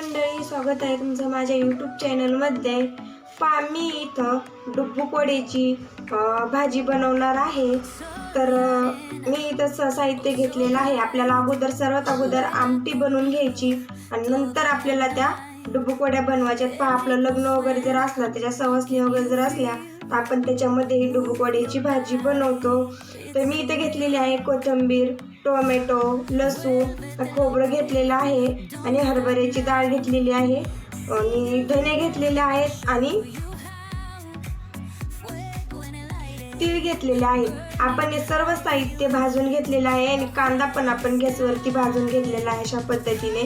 मंडळी स्वागत आहे तुमचं माझ्या यूट्यूब चॅनलमध्ये पा मी इथं डुब्बुक भाजी बनवणार आहे. तर मी इथं स- साहित्य घेतलेलं आहे. आपल्याला अगोदर सर्वात अगोदर आमटी बनवून घ्यायची आणि नंतर आपल्याला त्या डुब्बुक बनवायच्यात बनवायच्या पहा आपलं लग्न वगैरे जर असलं त्याच्या सवसणी वगैरे जर असल्या तर आपण त्याच्यामध्ये ही भाजी बनवतो. तर मी इथं घेतलेली आहे कोथिंबीर टोमॅटो लसूण खोबरं घेतलेलं आहे आणि हरभऱ्याची डाळ घेतलेली आहे. आणि धने घेतलेले आहेत आणि तीळ घेतलेले आहेत आपण हे सर्व साहित्य भाजून घेतलेलं आहे आणि कांदा पण आपण गॅसवरती भाजून घेतलेला आहे अशा पद्धतीने.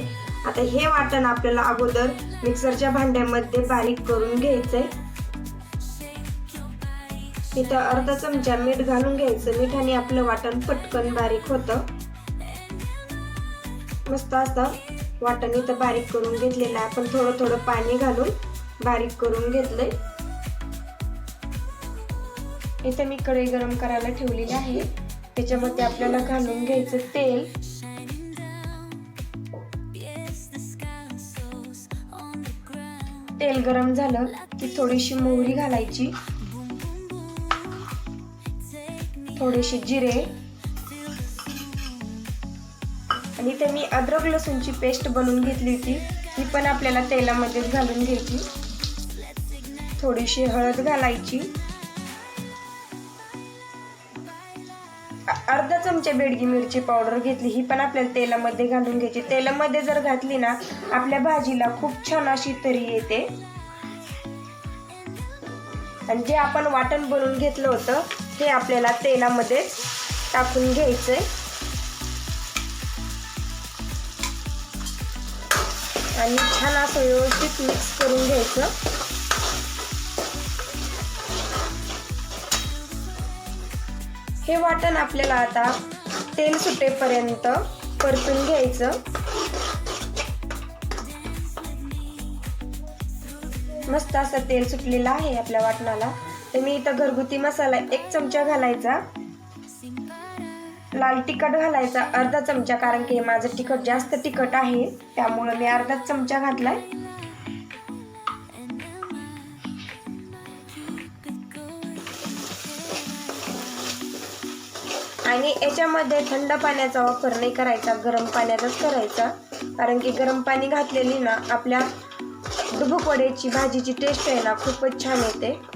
आता हे वाटण आपल्याला अगोदर मिक्सरच्या भांड्यामध्ये बारीक करून घ्यायचंय. इथं अर्धा चमचा मीठ घालून घ्यायचं. मिठाने आपलं वाटण पटकन बारीक होतं. मस्त असं वाटण इथं बारीक करून घेतलेलं आहे. आपण थोडं थोडं पाणी घालून बारीक करून घेतलंय. इथं मी कढई गरम करायला ठेवलेली आहे. त्याच्यामध्ये आपल्याला घालून घ्यायचं तेल. तेल गरम झालं की थोडीशी मोहरी घालायची. थोडेसे जिरे. आणि इथे मी अद्रक लसूणची पेस्ट बनवून घेतली होती. ही पण आपल्याला तेलामध्येच घालून घ्यायची. थोडीशी हळद घालायची. अर्धा चमचा बेडगी मिरची पावडर घेतली. ही पण आपल्याला तेलामध्ये घालून घ्यायची. तेलामध्ये जर घातली ना आपल्या भाजीला खूप छान अशी तरी येते. आणि जे आपण वाटण बनवून घेतलं होतं ते आपल्याला तेलामध्ये टाकून घ्यायचंय. आणि छान असं व्यवस्थित मिक्स करून घ्यायचं. हे वाटण आपल्याला आता तेल सुटेपर्यंत परतून घ्यायचं. मस्त असं तेल सुटलेलं आहे आपल्या वाटणाला. तर मी इथं घरगुती मसाला एक चमचा घालायचा. लाल तिखट घालायचा अर्धा चमचा कारण की हे माझं तिखट जास्त तिखट आहे त्यामुळं मी अर्धा चमचा घातलाय. आणि याच्यामध्ये थंड पाण्याचा वापर नाही करायचा गरम पाण्याचाच करायचा. कारण की गरम पाणी घातलेली ना आपल्या डुबुक वड्याची भाजीची टेस्ट आहे ना खूपच छान येते.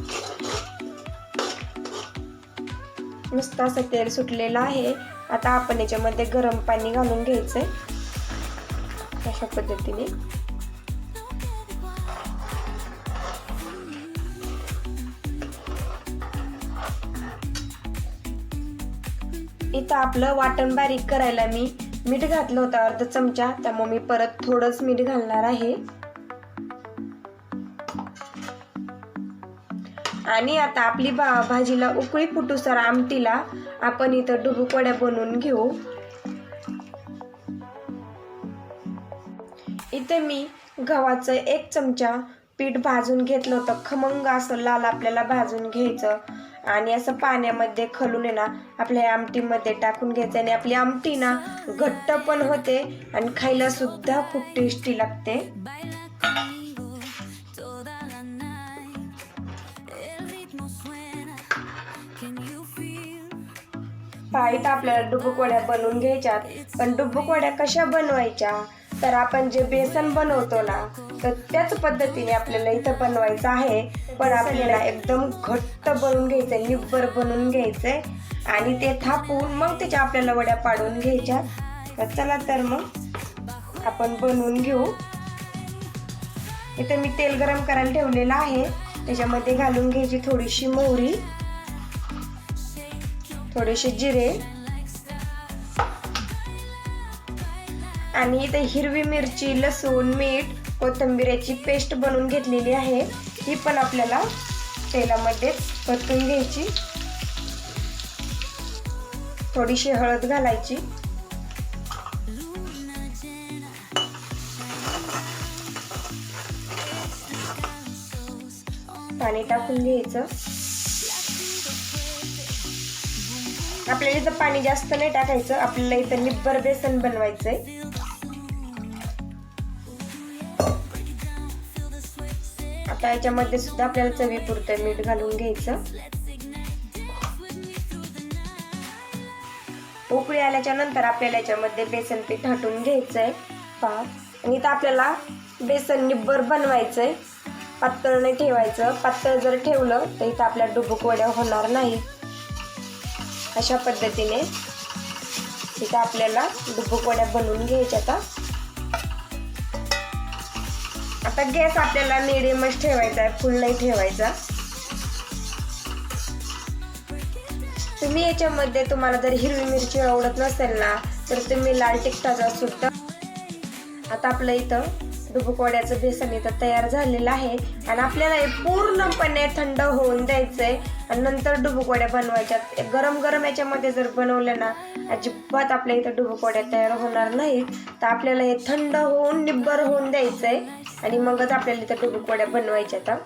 नुसतं असं तेल सुटलेलं आहे. आता आपण याच्यामध्ये गरम पाणी घालून घ्यायचं आहे अशा पद्धतीने. इथं आपलं वाटण बारीक करायला मी मीठ घातलं होतं अर्धा चमचा. त्यामुळे मी परत थोडंच मीठ घालणार आहे. आणि आता आपली भा भाजीला उकळी फुटूसर आमटीला आपण इथं डुबुकड्या बनवून घेऊ. इथे मी गव्हाचं एक चमचा पीठ भाजून घेतलं होतं. खमंग असं लाल आपल्याला भाजून घ्यायचं. आणि असं पाण्यामध्ये खलून आहे ना आपल्या आमटीमध्ये टाकून घ्यायचं. आणि आपली आमटी ना घट्ट पण होते आणि खायला सुद्धा खूप टेस्टी लागते. पाहित आपल्याला डुबुक वड्या बनवून घ्यायच्यात. पण डुबुक वड्या कशा बनवायच्या? तर आपण जे बेसन बनवतो ना तर त्याच पद्धतीने आपल्याला इथं बनवायचं आहे. पण आपल्याला एकदम घट्ट बनवून घ्यायचंय निब्बर बनवून घ्यायचंय. आणि ते थापून मग त्याच्या आपल्याला वड्या पाडून घ्यायच्या. तर चला तर मग आपण बनवून घेऊ. इथं मी तेल गरम करायला ठेवलेलं आहे. त्याच्यामध्ये घालून घ्यायची थोडीशी मोहरी. थोडेसे जिरे. आणि इथे हिरवी मिरची लसूण मीठ कोथिंबिरीची पेस्ट बनवून घेतलेली आहे. ही पण आपल्याला तेलामध्ये परतून घ्यायची. थोडीशी हळद घालायची. पाणी टाकून घ्यायचं. आपल्याला इथं पाणी जास्त नाही टाकायचं आपल्याला इथं निब्बर बेसन बनवायचंय. आता याच्यामध्ये सुद्धा आपल्याला चवीपुरतं मीठ घालून घ्यायचं. उकळी आल्याच्यानंतर आपल्याला याच्यामध्ये बेसन पीठ हटून घ्यायचंय पहा आणि इथं आपल्याला बेसन निब्बर बनवायचंय. पातळ नाही ठेवायचं. पातळ जर ठेवलं तर इथं आपल्या डुबुक वड्या होणार नाही अशा पद्धतीने इथं आपल्याला डुबुक वड्या बनवून घ्यायच्या आता. आता गॅस आपल्याला मिडियमच ठेवायचा आहे फुल नाही ठेवायचा. तुम्ही याच्यामध्ये तुम्हाला जर हिरवी मिरची आवडत नसेल ना तर तुम्ही लाल तिखटाचा सुद्धा आता आपलं इथं डुबुकवड्याचं बेसन इथं तयार झालेलं आहे. आणि आपल्याला हे पूर्णपणे थंड होऊन द्यायचं आहे आणि नंतर डुबुकवड्या बनवायच्या गरम गरम याच्यामध्ये जर बनवल्या ना अजिबात आपल्या इथं डुबुकवड्या तयार होणार नाहीत. तर आपल्याला हे थंड होऊन निब्बर होऊन द्यायचं आहे आणि मगच आपल्याला इथं डुबुकवड्या बनवायच्या आता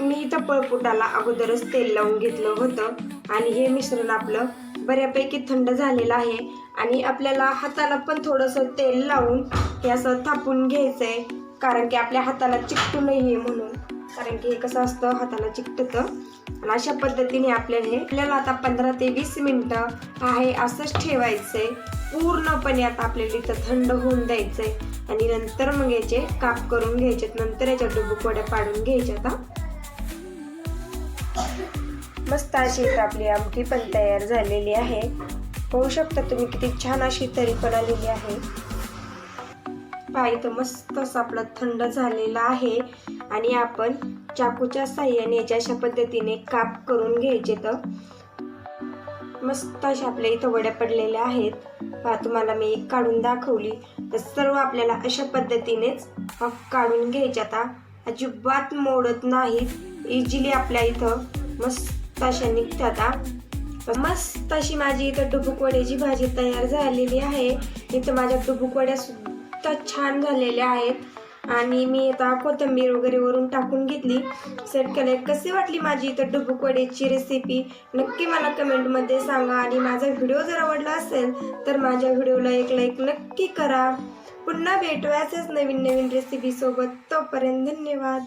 मी इथं पळपुटाला अगोदरच तेल लावून घेतलं होतं. आणि हे मिश्रण आपलं बऱ्यापैकी थंड झालेला आहे आणि आपल्याला हाताला पण थोडंसं तेल लावून हे असं थापून घ्यायचं आहे कारण की आपल्या हाताला चिकटू नये म्हणून. कारण की हे कसं असतं हाताला चिकटतं. आणि अशा पद्धतीने आपल्याला हे आपल्याला आता पंधरा ते वीस मिनटं आहे असंच ठेवायचंय. पूर्णपणे आता आपल्याला इथं थंड होऊन द्यायचंय. आणि नंतर मग याचे काप करून घ्यायचे नंतर याच्या डुबुकवड्या पाडून घ्यायच्या आता मस्त अशी इथं आपली आमटी पण तयार झालेली आहे. होऊ शकता तुम्ही किती छान अशी तरी पण आलेली आहे. पहा इथं मस्त असं आपलं थंड झालेलं आहे. आणि आपण चाकूच्या साह्याने याच्या अशा पद्धतीने काप करून घ्यायचे तर. मस्त अशा आपल्या इथं वड्या पडलेल्या आहेत. पहा तुम्हाला मी एक काढून दाखवली. तर सर्व आपल्याला अशा पद्धतीनेच काढून घ्यायच्या आता अजिबात मोडत नाहीत इझिली आपल्या इथं मस्त ताशा निघतात मस्त अशी माझी इथं डुबुकवड्याची भाजी तयार झालेली आहे. इथं माझ्या डुबुकवड्या सुद्धा छान झालेल्या आहेत. आणि मी आता कोथिंबीर वगैरे वरून टाकून घेतली. सेट केले कशी वाटली माझी इथं डुबुकवड्याची रेसिपी नक्की मला कमेंटमध्ये सांगा. आणि माझा व्हिडिओ जर आवडला असेल तर माझ्या व्हिडिओला एक लाईक नक्की करा. पुन्हा भेटू असेच नवीन नवीन रेसिपीसोबत तोपर्यंत धन्यवाद.